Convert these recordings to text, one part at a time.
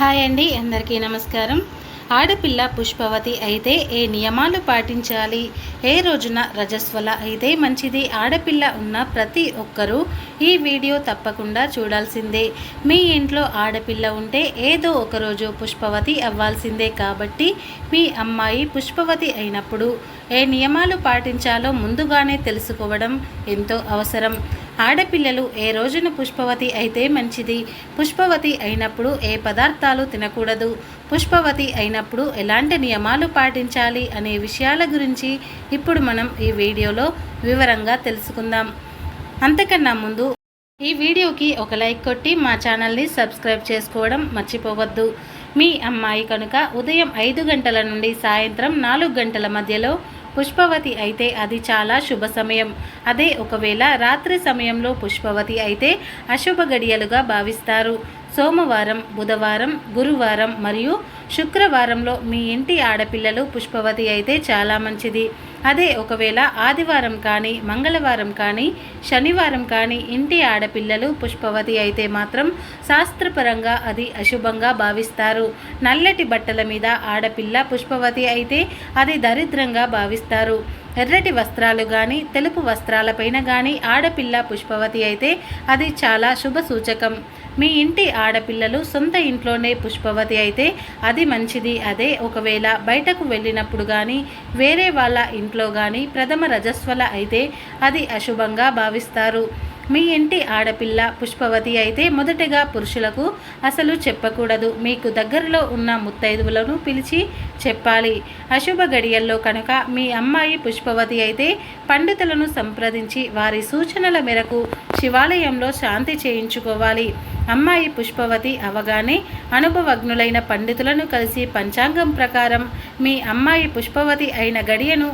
Hi అండి అందరికీ నమస్కారం. ఆడపిల్ల పుష్పవతి అయితే ఏ నియమాలు పాటించాలి? ఏ రోజున రజస్వల అయితే మంచిది? ఆడపిల్ల ఉన్న ప్రతి ఒక్కరూ ఈ వీడియో తప్పకుండా చూడాల్సిందే. మీ ఇంట్లో ఆడపిల్ల ఉంటే ఏదో ఒకరోజు పుష్పవతి అవ్వాల్సిందే కాబట్టి మీ అమ్మాయి పుష్పవతి అయినప్పుడు ఏ నియమాలు పాటించాలో ముందుగానే తెలుసుకోవడం ఎంతో అవసరం. ఆడపిల్లలు ఏ రోజున పుష్పవతి అయితే మంచిది? పుష్పవతి అయినప్పుడు ఏ పదార్థాలు తినకూడదు? పుష్పవతి అయినప్పుడు ఎలాంటి నియమాలు పాటించాలి అనే విషయాల గురించి ఇప్పుడు మనం ఈ వీడియోలో వివరంగా తెలుసుకుందాం. అంతకన్నా ముందు ఈ వీడియోకి ఒక లైక్ కొట్టి మా ఛానల్ని సబ్స్క్రైబ్ చేసుకోవడం మర్చిపోవద్దు. మీ అమ్మాయి కనుక ఉదయం ఐదు గంటల నుండి సాయంత్రం నాలుగు గంటల మధ్యలో పుష్పవతి అయితే అది చాలా శుభ సమయం. అదే ఒకవేళ రాత్రి సమయంలో పుష్పవతి అయితే అశుభ గడియలుగా భావిస్తారు. సోమవారం బుధవారం గురువారం మరియు శుక్రవారంలో మీ ఇంటి ఆడపిల్లలు పుష్పవతి అయితే చాలా మంచిది. అదే ఒకవేళ ఆదివారం కానీ మంగళవారం కానీ శనివారం కానీ ఇంటి ఆడపిల్లలు పుష్పవతి అయితే మాత్రం శాస్త్రపరంగా అది అశుభంగా భావిస్తారు. నల్లటి బట్టల మీద ఆడపిల్ల పుష్పవతి అయితే అది దరిద్రంగా భావిస్తారు. ఎర్రటి వస్త్రాలు కానీ తెలుపు వస్త్రాలపైన కానీ ఆడపిల్ల పుష్పవతి అయితే అది చాలా శుభ సూచకం. మీ ఇంటి ఆడపిల్లలు సొంత ఇంట్లోనే పుష్పవతి అయితే అది మంచిది. అదే ఒకవేళ బయటకు వెళ్ళినప్పుడు కానీ వేరే వాళ్ళ ఇంట్లో కానీ ప్రథమ రజస్వల అయితే అది అశుభంగా భావిస్తారు. మీ ఇంటి ఆడపిల్ల పుష్పవతి అయితే మొదటగా పురుషులకు అసలు చెప్పకూడదు. మీకు దగ్గరలో ఉన్న ముత్తైదువులను పిలిచి చెప్పాలి. అశుభ గడియల్లో కనుక మీ అమ్మాయి పుష్పవతి అయితే పండితులను సంప్రదించి వారి సూచనల మేరకు శివాలయంలో శాంతి చేయించుకోవాలి. అమ్మాయి పుష్పవతి అవగానే అనుభవజ్ఞులైన పండితులను కలిసి పంచాంగం ప్రకారం మీ అమ్మాయి పుష్పవతి అయిన గడియను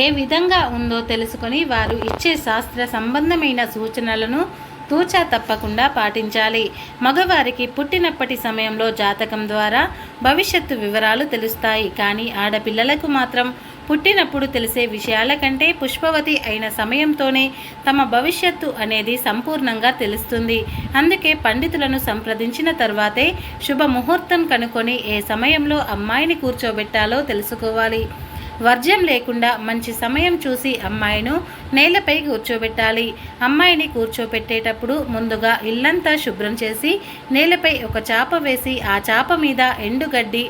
ఏ విధంగా ఉందో తెలుసుకొని వారు ఇచ్చే శాస్త్ర సంబంధమైన సూచనలను తూచా తప్పకుండా పాటించాలి. మగవారికి పుట్టినప్పటి సమయంలో జాతకం ద్వారా భవిష్యత్తు వివరాలు తెలుస్తాయి. కానీ ఆడపిల్లలకు మాత్రం పుట్టినప్పుడు తెలిసే విషయాల కంటే పుష్పవతి అయిన సమయంతోనే తమ భవిష్యత్తు అనేది సంపూర్ణంగా తెలుస్తుంది. అందుకే పండితులను సంప్రదించిన తర్వాతే శుభ ముహూర్తం కనుకొని ఏ సమయంలో అమ్మాయిని కూర్చోబెట్టాలో తెలుసుకోవాలి. వర్జ్యం లేకుండా మంచి సమయం చూసి అమ్మాయిను నేలపై కూర్చోబెట్టాలి. అమ్మాయిని కూర్చోబెట్టేటప్పుడు ముందుగా ఇల్లంతా శుభ్రం చేసి నేలపై ఒక చాప వేసి ఆ చాప మీద ఎండుగడ్డి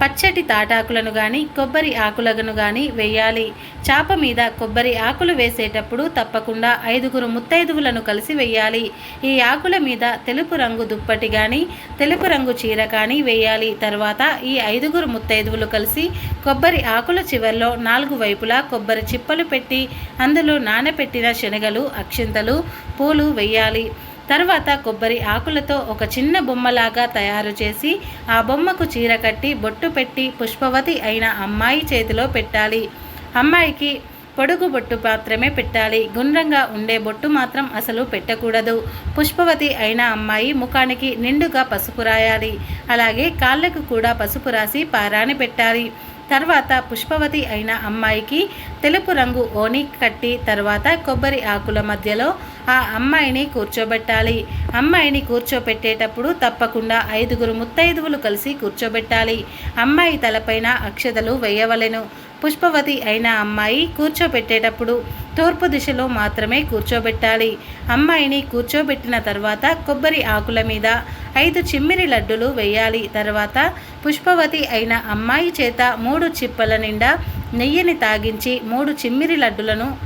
పచ్చటి తాటాకులను కానీ కొబ్బరి ఆకులను కానీ వేయాలి. చాప మీద కొబ్బరి ఆకులు వేసేటప్పుడు తప్పకుండా ఐదుగురు ముత్తైదువులను కలిసి వేయాలి. ఈ ఆకుల మీద తెలుపు రంగు దుప్పటి కానీ తెలుపు రంగు చీర కానీ వేయాలి. తర్వాత ఈ ఐదుగురు ముత్తైదువులు కలిసి కొబ్బరి ఆకుల చివర్లో నాలుగు వైపులా కొబ్బరి చిప్పలు పెట్టి అందులో నానబెట్టిన శనగలు అక్షింతలు పూలు వేయాలి. తర్వాత కొబ్బరి ఆకులతో ఒక చిన్న బొమ్మలాగా తయారు చేసి ఆ బొమ్మకు చీర కట్టి బొట్టు పెట్టి పుష్పవతి అయిన అమ్మాయి చేతిలో పెట్టాలి. అమ్మాయికి పొడుగు బొట్టు మాత్రమే పెట్టాలి. గుండ్రంగా ఉండే బొట్టు మాత్రం అసలు పెట్టకూడదు. పుష్పవతి అయిన అమ్మాయి ముఖానికి నిండుగా పసుపు రాయాలి. అలాగే కాళ్ళకు కూడా పసుపు రాసి పారాని పెట్టాలి. తర్వాత పుష్పవతి అయిన అమ్మాయికి తెలుపు రంగు ఓని కట్టి తర్వాత కొబ్బరి ఆకుల మధ్యలో ఆ అమ్మాయిని కూర్చోబెట్టాలి. అమ్మాయిని కూర్చోబెట్టేటప్పుడు తప్పకుండా ఐదుగురు ముత్తైదువులు కలిసి కూర్చోబెట్టాలి. అమ్మాయి తలపైన అక్షతలు వేయవలెను. పుష్పవతి అయిన అమ్మాయి కూర్చోబెట్టేటప్పుడు తూర్పు దిశలో మాత్రమే కూర్చోబెట్టాలి. అమ్మాయిని కూర్చోబెట్టిన తర్వాత కొబ్బరి ఆకుల మీద ఐదు చిమ్మిరి లడ్డులు వేయాలి. తర్వాత పుష్పవతి అయిన అమ్మాయి చేత మూడు చిప్పల నిండా నెయ్యిని తాగించి మూడు చిమ్మిరి లడ్డులను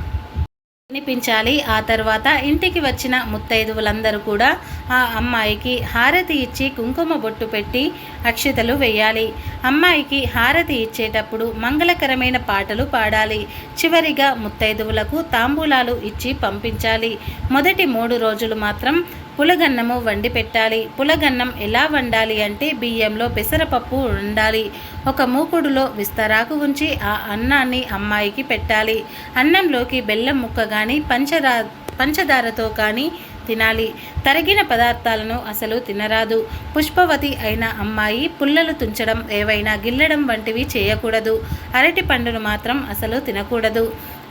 వినిపించాలి ఆ తర్వాత ఇంటికి వచ్చిన ముత్తైదువులందరూ కూడా ఆ అమ్మాయికి హారతి ఇచ్చి కుంకుమ బొట్టు పెట్టి అక్షతలు వేయాలి. అమ్మాయికి హారతి ఇచ్చేటప్పుడు మంగళకరమైన పాటలు పాడాలి. చివరిగా ముత్తైదువులకు తాంబూలాలు ఇచ్చి పంపించాలి. మొదటి మూడు రోజులు మాత్రం పులగన్నము వండి పెట్టాలి. పులగన్నం ఎలా వండాలి అంటే బియ్యంలో పెసరపప్పు వండాలి ఒక మూకుడులో విస్తరాకు ఉంచి ఆ అన్నాన్ని అమ్మాయికి పెట్టాలి. అన్నంలోకి బెల్లం ముక్క కానీ పంచదా పంచదారతో కానీ తినాలి. తరిగిన పదార్థాలను అసలు తినరాదు. పుష్పవతి అయిన అమ్మాయి పుల్లలు తుంచడం ఏవైనా గిల్లడం వంటివి చేయకూడదు. అరటి పండును మాత్రం అసలు తినకూడదు.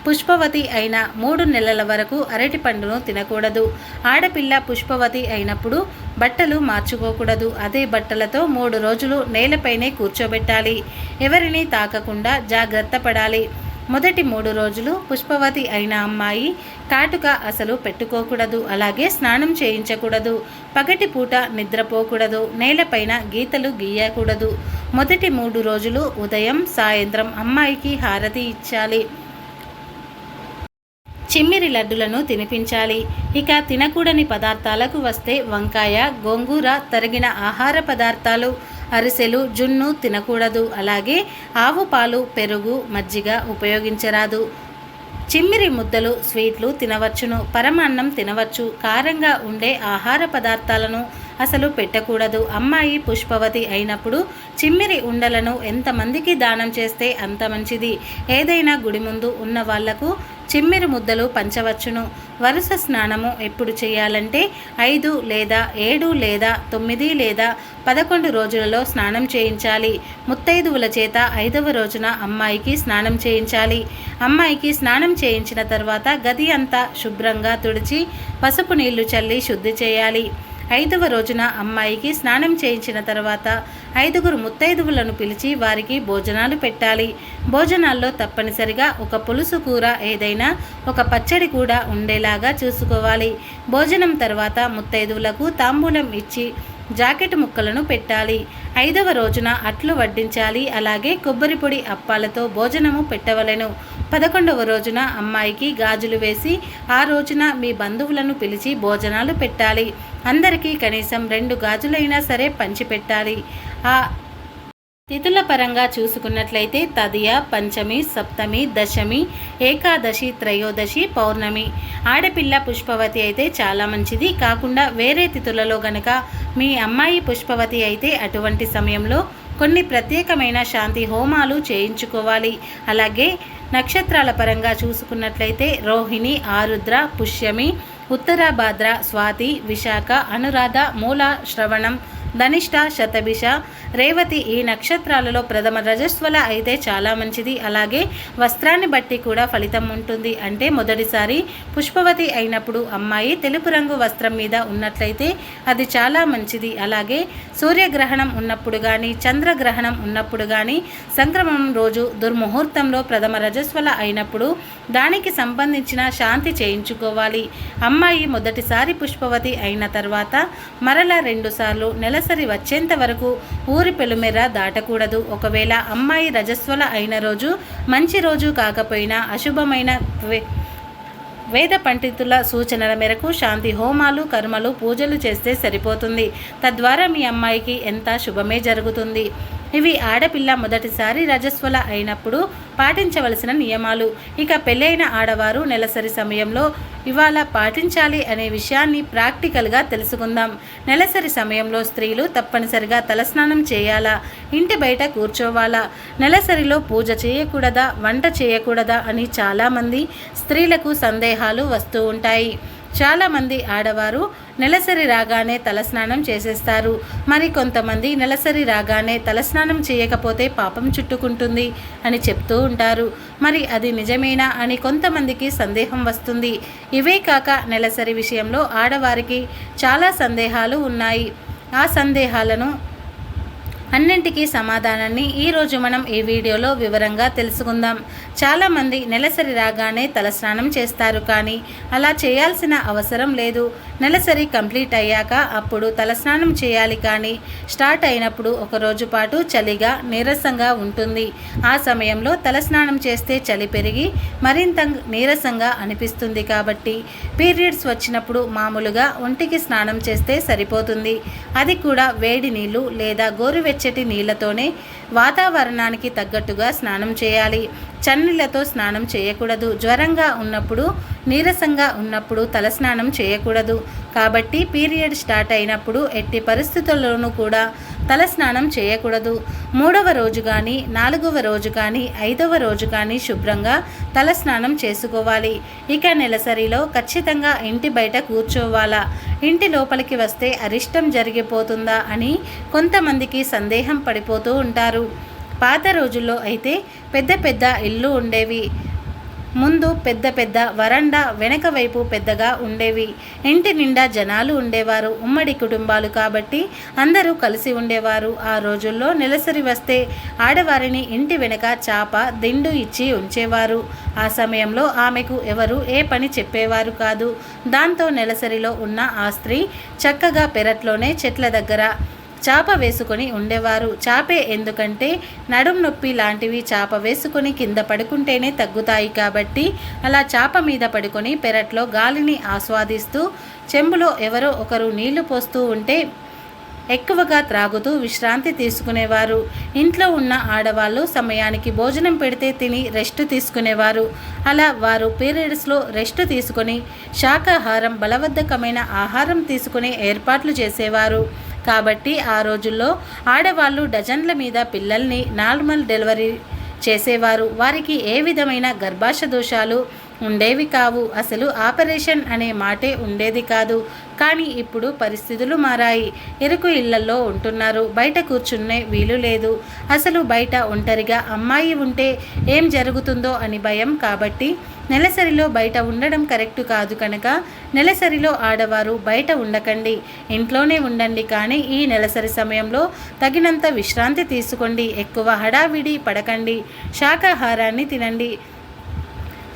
పుష్పవతి అయిన మూడు నెలల వరకు అరటి పండును తినకూడదు. ఆడపిల్ల పుష్పవతి అయినప్పుడు బట్టలు మార్చుకోకూడదు. అదే బట్టలతో మూడు రోజులు నేలపైనే కూర్చోబెట్టాలి. ఎవరిని తాకకుండా జాగ్రత్త పడాలి. మొదటి మూడు రోజులు పుష్పవతి అయిన అమ్మాయి కాటుక అసలు పెట్టుకోకూడదు. అలాగే స్నానం చేయించకూడదు. పగటి పూట నిద్రపోకూడదు. నేలపైన గీతలు గీయకూడదు. మొదటి మూడు రోజులు ఉదయం సాయంత్రం అమ్మాయికి హారతి ఇచ్చాలి. చిమ్మిరి లడ్డులను తినిపించాలి. ఇక తినకూడని పదార్థాలకు వస్తే వంకాయ గోంగూర తరిగిన ఆహార పదార్థాలు అరిసెలు జున్ను తినకూడదు. అలాగే ఆవు పాలు పెరుగు మజ్జిగ ఉపయోగించరాదు. చిమ్మిరి ముద్దలు స్వీట్లు తినవచ్చును. పరమాన్నం తినవచ్చు. కారంగా ఉండే ఆహార పదార్థాలను అసలు పెట్టకూడదు. అమ్మాయి పుష్పవతి అయినప్పుడు చిమ్మిరి ఉండలను ఎంతమందికి దానం చేస్తే అంత మంచిది. ఏదైనా గుడి ముందు ఉన్న వాళ్ళకు చిమ్మిరి ముద్దలు పంచవచ్చును. వరుస స్నానము ఎప్పుడు చేయాలంటే ఐదు లేదా ఏడు లేదా తొమ్మిది లేదా పదకొండు రోజులలో స్నానం చేయించాలి. ముత్తైదువుల చేత ఐదవ రోజున అమ్మాయికి స్నానం చేయించాలి. అమ్మాయికి స్నానం చేయించిన తర్వాత గది అంతా శుభ్రంగా తుడిచి పసుపు నీళ్ళు చల్లి శుద్ధి చేయాలి. ఐదవ రోజున అమ్మాయికి స్నానం చేయించిన తర్వాత ఐదుగురు ముత్తైదువులను పిలిచి వారికి భోజనాలు పెట్టాలి. భోజనాల్లో తప్పనిసరిగా ఒక పులుసు కూర ఏదైనా ఒక పచ్చడి కూడా ఉండేలాగా చూసుకోవాలి. భోజనం తర్వాత ముత్తైదువులకు తాంబూలం ఇచ్చి జాకెట్ ముక్కలను పెట్టాలి. ఐదవ రోజున అట్లు వడ్డించాలి. అలాగే కొబ్బరి పొడి అప్పాలతో భోజనము పెట్టవలెను. పదకొండవ రోజున అమ్మాయికి గాజులు వేసి ఆ రోజున మీ బంధువులను పిలిచి భోజనాలు పెట్టాలి. అందరికీ కనీసం రెండు గాజులైనా సరే పంచిపెట్టాలి. ఆ తిథుల పరంగా చూసుకున్నట్లయితే తదియ పంచమి సప్తమి దశమి ఏకాదశి త్రయోదశి పౌర్ణమి. ఆడపిల్ల పుష్పవతి అయితే చాలా మంచిది. కాకుండా వేరే తిథులలో గనక మీ అమ్మాయి పుష్పవతి అయితే అటువంటి సమయంలో కొన్ని ప్రత్యేకమైన శాంతి హోమాలు చేయించుకోవాలి. అలాగే నక్షత్రాల పరంగా చూసుకున్నట్లయితే రోహిణి ఆరుద్ర పుష్యమి ఉత్తరాభాద్ర స్వాతి విశాఖ అనురాధ మూల శ్రవణం ధనిష్ట శతభిష రేవతి ఈ నక్షత్రాలలో ప్రథమ రజస్వల అయితే చాలా మంచిది. అలాగే వస్త్రాన్ని బట్టి కూడా ఫలితం ఉంటుంది. అంటే మొదటిసారి పుష్పవతి అయినప్పుడు అమ్మాయి తెలుపు రంగు వస్త్రం మీద ఉన్నట్లయితే అది చాలా మంచిది. అలాగే సూర్యగ్రహణం ఉన్నప్పుడు కానీ చంద్రగ్రహణం ఉన్నప్పుడు కానీ సంక్రమణం రోజు దుర్ముహూర్తంలో ప్రథమ రజస్వల అయినప్పుడు దానికి సంబంధించిన శాంతి చేయించుకోవాలి. అమ్మాయి మొదటిసారి పుష్పవతి అయిన తర్వాత మరలా రెండుసార్లు నెలసరి వచ్చేంత వరకు ఊరి పెలుమెర దాటకూడదు. ఒకవేళ అమ్మాయి రజస్వల అయిన రోజు మంచి రోజు కాకపోయినా అశుభమైన వేద పండితుల సూచనల మేరకు శాంతి హోమాలు కర్మలు పూజలు చేస్తే సరిపోతుంది. తద్వారా మీ అమ్మాయికి ఎంత శుభమే జరుగుతుంది. ఇవి ఆడపిల్ల మొదటిసారి రజస్వల అయినప్పుడు పాటించవలసిన నియమాలు. ఇక పెళ్ళైన ఆడవారు నెలసరి సమయంలో ఇవాళ పాటించాలి అనే విషయాన్ని ప్రాక్టికల్గా తెలుసుకుందాం. నెలసరి సమయంలో స్త్రీలు తప్పనిసరిగా తలస్నానం చేయాలా? ఇంటి బయట కూర్చోవాలా? నెలసరిలో పూజ చేయకూడదా? వంట చేయకూడదా? అని చాలామంది స్త్రీలకు సందేహాలు వస్తూ ఉంటాయి. చాలామంది ఆడవారు నెలసరి రాగానే తలస్నానం చేసేస్తారు. మరి కొంతమంది నెలసరి రాగానే తలస్నానం చేయకపోతే పాపం చుట్టుకుంటుంది అని చెప్తూ ఉంటారు. మరి అది నిజమేనా అని కొంతమందికి సందేహం వస్తుంది. ఇవే కాక నెలసరి విషయంలో ఆడవారికి చాలా సందేహాలు ఉన్నాయి. ఆ సందేహాలను అన్నింటికీ సమాధానాన్ని ఈరోజు మనం ఈ వీడియోలో వివరంగా తెలుసుకుందాం. చాలామంది నెలసరి రాగానే తలస్నానం చేస్తారు కానీ అలా చేయాల్సిన అవసరం లేదు. నెలసరి కంప్లీట్ అయ్యాక అప్పుడు తలస్నానం చేయాలి కానీ స్టార్ట్ అయినప్పుడు ఒక రోజు పాటు చలిగా నీరసంగా ఉంటుంది. ఆ సమయంలో తలస్నానం చేస్తే చలి పెరిగి మరింత నీరసంగా అనిపిస్తుంది కాబట్టి పీరియడ్స్ వచ్చినప్పుడు మామూలుగా ఒంటికి స్నానం చేస్తే సరిపోతుంది. అది కూడా వేడి నీళ్ళు లేదా గోరువెచ్చ గోరువెచ్చటి నీళ్ళతోనే వాతావరణానికి తగ్గట్టుగా స్నానం చేయాలి. చన్నీళ్ళతో స్నానం చేయకూడదు. జ్వరంగా ఉన్నప్పుడు నీరసంగా ఉన్నప్పుడు తలస్నానం చేయకూడదు. కాబట్టి పీరియడ్ స్టార్ట్ అయినప్పుడు ఎట్టి పరిస్థితుల్లోనూ కూడా తలస్నానం చేయకూడదు. మూడవ రోజు కానీ నాలుగవ రోజు కానీ ఐదవ రోజు కానీ శుభ్రంగా తలస్నానం చేసుకోవాలి. ఇక నెలసరిలో ఖచ్చితంగా ఇంటి బయట కూర్చోవాలా? ఇంటి లోపలికి వస్తే అరిష్టం జరిగిపోతుందా అని కొంతమందికి సందేహం పడిపోతూ ఉంటారు. పాత రోజుల్లో అయితే పెద్ద పెద్ద ఇల్లు ఉండేవి. ముందు పెద్ద పెద్ద వరండా వెనక వైపు పెద్దగా ఉండేవి. ఇంటి నిండా జనాలు ఉండేవారు. ఉమ్మడి కుటుంబాలు కాబట్టి అందరూ కలిసి ఉండేవారు. ఆ రోజుల్లో నెలసరి వస్తే ఆడవారిని ఇంటి వెనక చాప దిండు ఇచ్చి ఉంచేవారు. ఆ సమయంలో ఆమెకు ఎవరు ఏ పని చెప్పేవారు కాదు. దాంతో నెలసరిలో ఉన్న ఆ స్త్రీ చక్కగా పెరట్లోనే చెట్ల దగ్గర చాప వేసుకొని ఉండేవారు. చాపే ఎందుకంటే నడుం నొప్పి లాంటివి చాప వేసుకొని కింద పడుకుంటేనే తగ్గుతాయి కాబట్టి అలా చాప మీద పడుకొని పెరట్లో గాలిని ఆస్వాదిస్తూ చెంబులో ఎవరో ఒకరు నీళ్ళు పోస్తూ ఉంటే ఎక్కువగా త్రాగుతూ విశ్రాంతి తీసుకునేవారు. ఇంట్లో ఉన్న ఆడవాళ్ళు సమయానికి భోజనం పెడితే తిని రెస్ట్ తీసుకునేవారు. అలా వారు పీరియడ్స్లో రెస్ట్ తీసుకొని శాకాహారం బలవద్ధకమైన ఆహారం తీసుకునే ఏర్పాట్లు చేసేవారు. కాబట్టి ఆ రోజుల్లో ఆడవాళ్ళు డజన్ల మీద పిల్లల్ని నార్మల్ డెలివరీ చేసేవారు. వారికి ఏ విధమైన గర్భాశ దోషాలు ఉండేవి కావు. అసలు ఆపరేషన్ అనే మాటే ఉండేది కాదు. కానీ ఇప్పుడు పరిస్థితులు మారాయి. ఎరుకు ఇళ్ళలో ఉంటున్నారు. బయట కూర్చునే వీలు లేదు. అసలు బయట ఒంటరిగా అమ్మాయి ఉంటే ఏం జరుగుతుందో అని భయం కాబట్టి నెలసరిలో బయట ఉండడం కరెక్ట్ కాదు కనుక నెలసరిలో ఆడవారు బయట ఉండకండి. ఇంట్లోనే ఉండండి కానీ ఈ నెలసరి సమయంలో తగినంత విశ్రాంతి తీసుకోండి. ఎక్కువ హడావిడి పడకండి. శాకాహారాన్ని తినండి.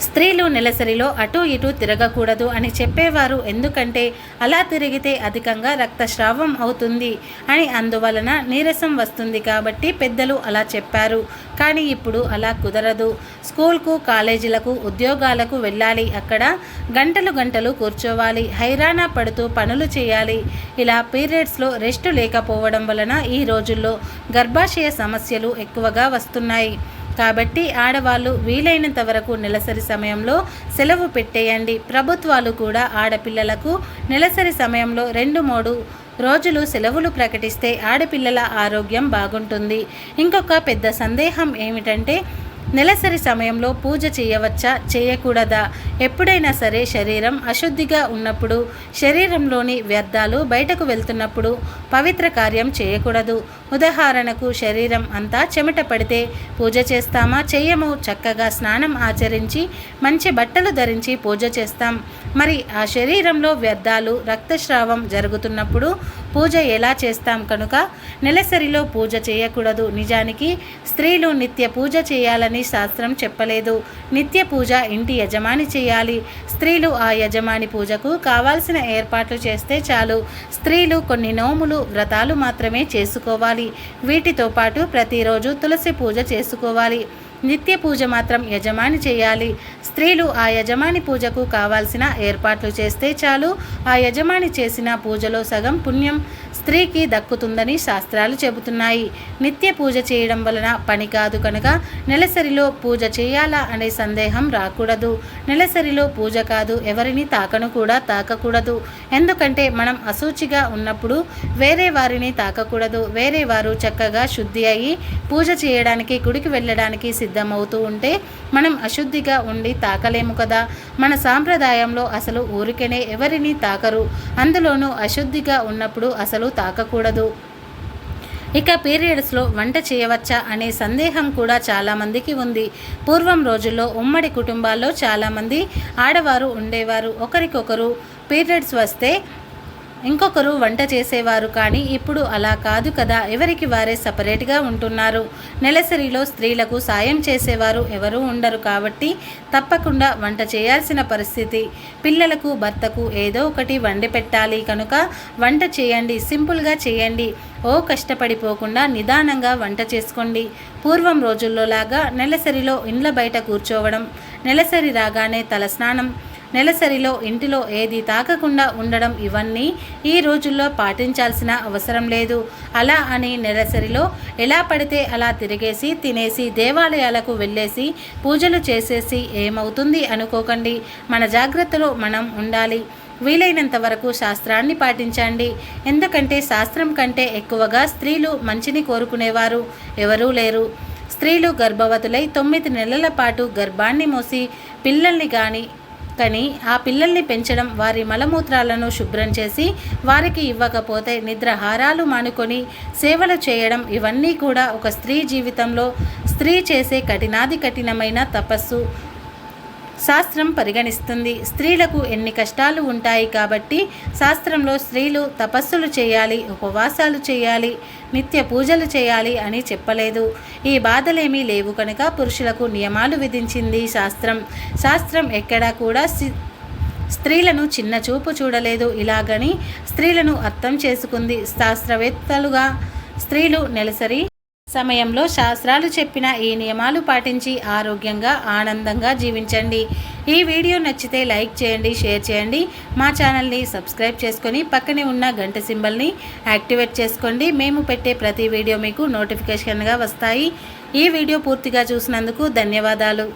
స్త్రీలు నెలసరిలో అటు ఇటు తిరగకూడదు అని చెప్పేవారు. ఎందుకంటే అలా తిరిగితే అధికంగా రక్తస్రావం అవుతుంది అని అందువలన నీరసం వస్తుంది కాబట్టి పెద్దలు అలా చెప్పారు. కానీ ఇప్పుడు అలా కుదరదు. స్కూల్కు కాలేజీలకు ఉద్యోగాలకు వెళ్ళాలి. అక్కడ గంటలు గంటలు కూర్చోవాలి. హైరాణా పడుతూ పనులు చేయాలి. ఇలా పీరియడ్స్లో రెస్ట్ లేకపోవడం వలన ఈ రోజుల్లో గర్భాశయ సమస్యలు ఎక్కువగా వస్తున్నాయి. కాబట్టి ఆడవాళ్ళు వీలైనంత వరకు నెలసరి సమయంలో సెలవు పెట్టేయండి. ప్రభుత్వాలు కూడా ఆడపిల్లలకు నెలసరి సమయంలో రెండు మూడు రోజులు సెలవులు ప్రకటిస్తే ఆడపిల్లల ఆరోగ్యం బాగుంటుంది. ఇంకొక పెద్ద సందేహం ఏమిటంటే నెలసరి సమయంలో పూజ చేయవచ్చా? చేయకూడదా? ఎప్పుడైనా సరే శరీరం అశుద్ధిగా ఉన్నప్పుడు శరీరంలోని వ్యర్థాలు బయటకు వెళ్తున్నప్పుడు పవిత్ర కార్యం చేయకూడదు. ఉదాహరణకు శరీరం అంతా చెమట పడితే పూజ చేస్తామా? చెయ్యము. చక్కగా స్నానం ఆచరించి మంచి బట్టలు ధరించి పూజ చేస్తాం. మరి ఆ శరీరంలో వ్యర్థాలు రక్తస్రావం జరుగుతున్నప్పుడు పూజ ఎలా చేస్తాం కనుక నెలసరిలో పూజ చేయకూడదు. నిజానికి స్త్రీలు నిత్య పూజ చేయాలని శాస్త్రం చెప్పలేదు. నిత్య పూజ ఇంటి యజమాని చేయాలి. స్త్రీలు ఆ యజమాని పూజకు కావాల్సిన ఏర్పాట్లు చేస్తే చాలు. స్త్రీలు కొన్ని నోములు వ్రతాలు మాత్రమే చేసుకోవాలి. వీటితో పాటు ప్రతిరోజు తులసి పూజ చేసుకోవాలి. నిత్య పూజ మాత్రం యజమాని చేయాలి. స్త్రీలు ఆ యజమాని పూజకు కావాల్సిన ఏర్పాట్లు చేస్తే చాలు. ఆ యజమాని చేసిన పూజలో సగం పుణ్యం. స్త్రీకి దక్కుతుందని శాస్త్రాలు చెబుతున్నాయి. నిత్య పూజ చేయడం వలన పని కాదు కనుక నెలసరిలో పూజ చేయాలా అనే సందేహం రాకూడదు. నెలసరిలో పూజ కాదు ఎవరిని తాకను కూడా తాకకూడదు. ఎందుకంటే మనం అసూచిగా ఉన్నప్పుడు వేరే వారిని తాకకూడదు. వేరే వారు చక్కగా శుద్ధి అయ్యి పూజ చేయడానికి గుడికి వెళ్ళడానికి సిద్ధమవుతూ ఉంటే మనం అశుద్ధిగా ఉండి తాకలేము కదా. మన సాంప్రదాయంలో అసలు ఊరికనే ఎవరిని తాకరు. అందులోనూ అశుద్ధిగా ఉన్నప్పుడు అసలు తాకకూడదు. ఇక పీరియడ్స్లో వంట చేయవచ్చా అనే సందేహం కూడా చాలామందికి ఉంది. పూర్వం రోజుల్లో ఉమ్మడి కుటుంబాల్లో చాలామంది ఆడవారు ఉండేవారు. ఒకరికొకరు పీరియడ్స్ వస్తే ఇంకొకరు వంట చేసేవారు కానీ ఇప్పుడు అలా కాదు కదా. ఎవరికి వారే సపరేట్గా ఉంటున్నారు. నెలసరిలో స్త్రీలకు సాయం చేసేవారు ఎవరూ ఉండరు కాబట్టి తప్పకుండా వంట చేయాల్సిన పరిస్థితి. పిల్లలకు భర్తకు ఏదో ఒకటి వండి పెట్టాలి కనుక వంట చేయండి సింపుల్గా చేయండి. ఓ కష్టపడిపోకుండా నిదానంగా వంట చేసుకోండి. పూర్వం రోజుల్లో లాగా నెలసరిలో ఇండ్ల బయట కూర్చోవడం నెలసరి రాగానే తలస్నానం నెలసరిలో ఇంటిలో ఏది తాకకుండా ఉండడం ఇవన్నీ ఈ రోజుల్లో పాటించాల్సిన అవసరం లేదు. అలా అని నెలసరిలో ఎలా పడితే అలా తిరిగేసి తినేసి దేవాలయాలకు వెళ్ళేసి పూజలు చేసేసి ఏమవుతుంది అనుకోకండి. మన జాగ్రత్తలో మనం ఉండాలి. వీలైనంత వరకు శాస్త్రాన్ని పాటించండి. ఎందుకంటే శాస్త్రం కంటే ఎక్కువగా స్త్రీలు మంచిని కోరుకునేవారు. ఎవరూ లేరు. స్త్రీలు గర్భవతులై తొమ్మిది నెలల పాటు గర్భాన్ని మోసి పిల్లల్ని కానీ కానీ ఆ పిల్లల్ని పెంచడం వారి మలమూత్రాలను శుభ్రం చేసి వారికి ఇవ్వకపోతే నిద్రహారాలు మానుకొని సేవలు చేయడం ఇవన్నీ కూడా ఒక స్త్రీ జీవితంలో స్త్రీ చేసే కఠినాది కఠినమైన తపస్సు. శాస్త్రం పరిగణిస్తుంది. స్త్రీలకు ఎన్ని కష్టాలు ఉంటాయి కాబట్టి శాస్త్రంలో స్త్రీలు తపస్సులు చేయాలి ఉపవాసాలు చేయాలి నిత్య పూజలు చేయాలి అని చెప్పలేదు. ఈ బాధలేమీ లేవు కనుక పురుషులకు నియమాలు విధించింది శాస్త్రం. శాస్త్రం ఎక్కడా కూడా స్త్రీలను చిన్న చూపు చూడలేదు. ఇలాగని స్త్రీలను అర్థం చేసుకుంది శాస్త్రవేత్తలుగా. స్త్రీలు నెలసరి సమయంలో శాస్త్రాలు చెప్పిన ఈ నియమాలు పాటించి ఆరోగ్యంగా ఆనందంగా జీవించండి. ఈ వీడియో నచ్చితే లైక్ చేయండి షేర్ చేయండి. మా ఛానల్ని సబ్స్క్రైబ్ చేసుకొని పక్కనే ఉన్న గంట సింబల్ని యాక్టివేట్ చేసుకోండి. మేము పెట్టే ప్రతి వీడియో మీకు నోటిఫికేషన్గా వస్తాయి. ఈ వీడియో పూర్తిగా చూసినందుకు ధన్యవాదాలు.